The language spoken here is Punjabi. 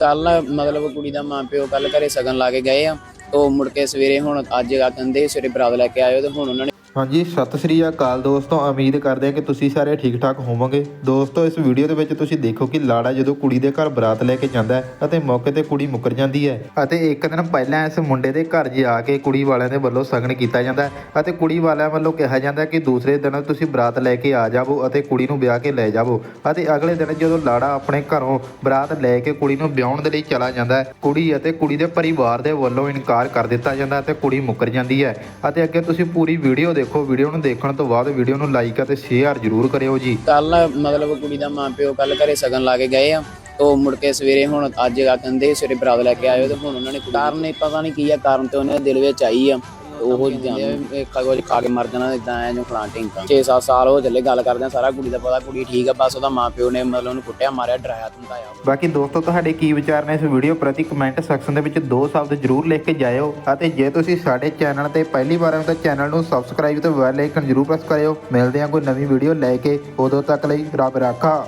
ਕੱਲ ਮਤਲਬ ਕੁੜੀ ਦਾ ਮਾਂ ਪਿਓ ਕੱਲ ਘਰੇ ਸਗਨ ਲਾ ਕੇ ਗਏ ਆ, ਉਹ ਮੁੜ ਕੇ ਸਵੇਰੇ ਹੁਣ ਅੱਜ ਆ, ਕਹਿੰਦੇ ਸਵੇਰੇ ਬਰਾਤ ਲੈ ਕੇ ਆਇਓ ਤੇ ਹੁਣ ਉਹਨਾਂ ਨੇ ਹਾਂਜੀ, ਸਤਿ ਸ੍ਰੀ ਅਕਾਲ ਦੋਸਤੋ, ਉਮੀਦ ਕਰਦੇ ਹਾਂ ਕਿ ਤੁਸੀਂ ਸਾਰੇ ਠੀਕ ਠਾਕ ਹੋਵੋਗੇ। ਦੋਸਤੋ, ਇਸ ਵੀਡੀਓ ਦੇ ਵਿੱਚ ਤੁਸੀਂ ਦੇਖੋ ਕਿ ਲਾੜਾ ਜਦੋਂ ਕੁੜੀ ਦੇ ਘਰ ਬਰਾਤ ਲੈ ਕੇ ਜਾਂਦਾ ਹੈ ਅਤੇ ਮੌਕੇ ਤੇ ਕੁੜੀ ਮੁੱਕਰ ਜਾਂਦੀ ਹੈ ਅਤੇ ਇੱਕ ਦਿਨ ਪਹਿਲਾਂ ਇਸ ਮੁੰਡੇ ਦੇ ਘਰ ਜਾ ਕੇ ਕੁੜੀ ਵਾਲਿਆਂ ਦੇ ਵੱਲੋਂ ਸਗਨ ਕੀਤਾ ਜਾਂਦਾ ਹੈ ਅਤੇ ਕੁੜੀ ਵਾਲਿਆਂ ਵੱਲੋਂ ਕਿਹਾ ਜਾਂਦਾ ਕਿ ਦੂਸਰੇ ਦਿਨ ਤੁਸੀਂ ਬਰਾਤ ਲੈ ਕੇ ਆ ਜਾਵੋ ਅਤੇ ਕੁੜੀ ਨੂੰ ਵਿਆਹ ਕੇ ਲੈ ਜਾਵੋ ਅਤੇ ਅਗਲੇ ਦਿਨ ਜਦੋਂ ਲਾੜਾ ਆਪਣੇ ਘਰੋਂ ਬਰਾਤ ਲੈ ਕੇ ਕੁੜੀ ਨੂੰ ਵਿਆਹਣ ਦੇ ਲਈ ਚਲਾ ਜਾਂਦਾ ਹੈ, ਕੁੜੀ ਅਤੇ ਕੁੜੀ ਦੇ ਪਰਿਵਾਰ ਦੇ ਵੱਲੋਂ ਇਨਕਾਰ ਕਰ ਦਿੱਤਾ ਜਾਂਦਾ ਅਤੇ ਕੁੜੀ ਮੁੱਕਰ ਜਾਂਦੀ ਹੈ। ਅਤੇ ਅੱਗੇ ਤੁਸੀਂ ਪੂਰੀ ਵੀਡੀਓ ਦੇਖੋ, ਵੀਡੀਓ ਨੂੰ ਦੇਖਣ ਤੋਂ ਬਾਅਦ ਵੀਡੀਓ ਨੂੰ ਲਾਈਕ ਅਤੇ ਸ਼ੇਅਰ ਜ਼ਰੂਰ ਕਰਿਓ ਜੀ। ਕੱਲ ਮਤਲਬ ਕੁੜੀ ਦਾ ਮਾਂ ਪਿਓ ਕੱਲ ਘਰੇ ਸਗਨ ਲਾ ਕੇ ਗਏ ਆ, ਤੋਂ ਮੁੜ ਕੇ ਸਵੇਰੇ ਹੁਣ ਅੱਜ ਆ ਕਹਿੰਦੇ ਸਵੇਰੇ ਬਰਾਤ ਲੈ ਕੇ ਆਇਓ ਤੇ ਹੁਣ ਉਹਨਾਂ ਨੇ ਕਾਰਨ ਨਹੀਂ ਪਤਾ ਨਹੀਂ ਕੀ ਆ, ਕਾਰਨ ਤੇ ਉਹਨਾਂ ਦੇ ਦਿਲ ਵਿੱਚ ਆਈ ਆ। ਉਹ ਜਾਂਦੇ ਕੁਝ ਖਾ ਕੇ ਮਰ ਜਾਣਾ ਇਦਾਂ ਐ ਜੋ ਫਲਾਂ ਢਿੰਕਾਂ 6-7 ਸਾਲ ਹੋ ਚੱਲੇ, ਗੱਲ ਕਰਦੇ ਆ ਸਾਰਾ ਕੁੜੀ ਦਾ ਪਤਾ, ਕੁੜੀ ਠੀਕ ਆ, ਬਸ ਉਹਦਾ ਮਾਂ ਨੇ ਮਤਲਬ ਉਹਨੂੰ ਕੁੱਟਿਆ, ਮਾਰਿਆ, ਡਰਾਇਆ, ਧਮਕਾਇਆ। ਬਾਕੀ ਦੋਸਤੋ, ਤੁਹਾਡੇ ਕੀ ਵਿਚਾਰ ਨੇ ਇਸ ਵੀਡੀਓ ਪ੍ਰਤੀ ਕਮੈਂਟ ਸੈਕਸ਼ਨ ਦੇ ਵਿੱਚ ਦੋ ਸ਼ਬਦ ਜ਼ਰੂਰ ਲਿਖ ਕੇ ਜਾਇਓ ਅਤੇ ਜੇ ਤੁਸੀਂ ਸਾਡੇ ਚੈਨਲ ਤੇ ਪਹਿਲੀ ਵਾਰ ਆਏ ਤਾਂ ਚੈਨਲ ਨੂੰ ਸਬਸਕ੍ਰਾਈਬ ਤੇ ਬੈਲ ਆਈਕਨ ਜ਼ਰੂਰ ਪ੍ਰੈਸ ਕਰਿਓ। ਮਿਲਦੇ ਹਾਂ ਕੋਈ ਨਵੀਂ ਵੀਡੀਓ ਲੈ ਕੇ, ਉਦੋਂ ਤੱਕ ਲਈ ਰੱਬ ਰਾਖਾ।